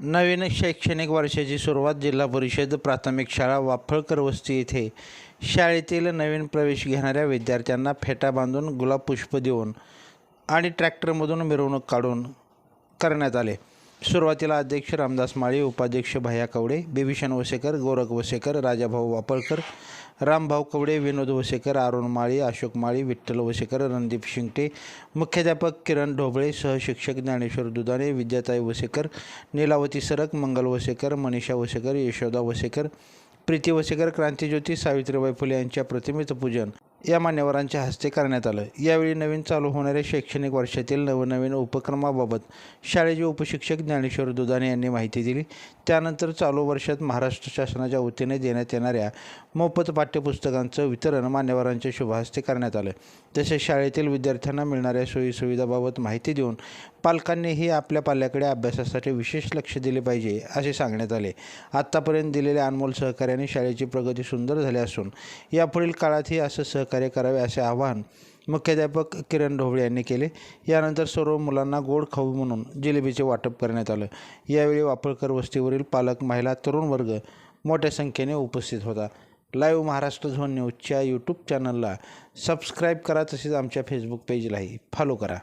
नवीन शैक्षणिक वर्षाची सुरुवात जिल्हा परिषद प्राथमिक शाळा वाफळकर वस्ती येथे शाळेतील नवीन प्रवेश घेणाऱ्या विद्यार्थ्यांना फेटा बांधून गुलाब पुष्प देऊन आणि ट्रॅक्टरमधून मिरवणूक काढून करण्यात आले. सुरुवातीला अध्यक्ष रामदास माळी उपाध्यक्ष भया कवडे बिभीषण वसेकर गोरख वसेकर राजाभाऊ वापळकर रामभाऊ कवडे विनोद वसेकर अरुण माळी अशोक माळी विठ्ठल वसेकर रणदीप शिंगटे मुख्याध्यापक किरण ढोबळे सहशिक्षक ज्ञानेश्वर दुधाने विद्याताई वसेकर नीलावती सरक मंगल वसेकर मनीषा वसेकर यशोदा वसेकर प्रीती वसेकर क्रांतीज्योती सावित्रीबाई फुले यांच्या प्रतिमेचं पूजन. या मान्यवरांच्या हस्ते करण्यात आलं. यावेळी नवीन चालू होणाऱ्या शैक्षणिक वर्षातील नवनवीन उपक्रमाबाबत शाळेचे उपशिक्षक ज्ञानेश्वर दुधाने यांनी माहिती दिली. त्यानंतर चालू वर्षात महाराष्ट्र शासनाच्या वतीने देण्यात येणाऱ्या मोफत पाठ्यपुस्तकांचं वितरण मान्यवरांच्या शुभहस्ते करण्यात आलं. तसेच शाळेतील विद्यार्थ्यांना मिळणाऱ्या सोयीसुविधाबाबत माहिती देऊन पालकांनीही आपल्या पाल्याकडे अभ्यासासाठी विशेष लक्ष दिले पाहिजे असे सांगण्यात आले. आत्तापर्यंत दिलेल्या अनमोल सहकार्याने शाळेची प्रगती सुंदर झाली असून यापुढील काळातही असं सहकार्य करावे असे आवाहन मुख्याध्यापक किरण ढोबळे यांनी केले. यानंतर सर्व मुलांना गोड खाऊ म्हणून जिलेबीचे वाटप करण्यात आलं. यावेळी वापरकर वस्तीवरील पालक महिला तरुण वर्ग मोठ्या संख्येने उपस्थित होता. लाईव्ह महाराष्ट्र झोन न्यूजच्या यूट्यूब चॅनलला सबस्क्राईब करा तसेच आमच्या फेसबुक पेजलाही फॉलो करा.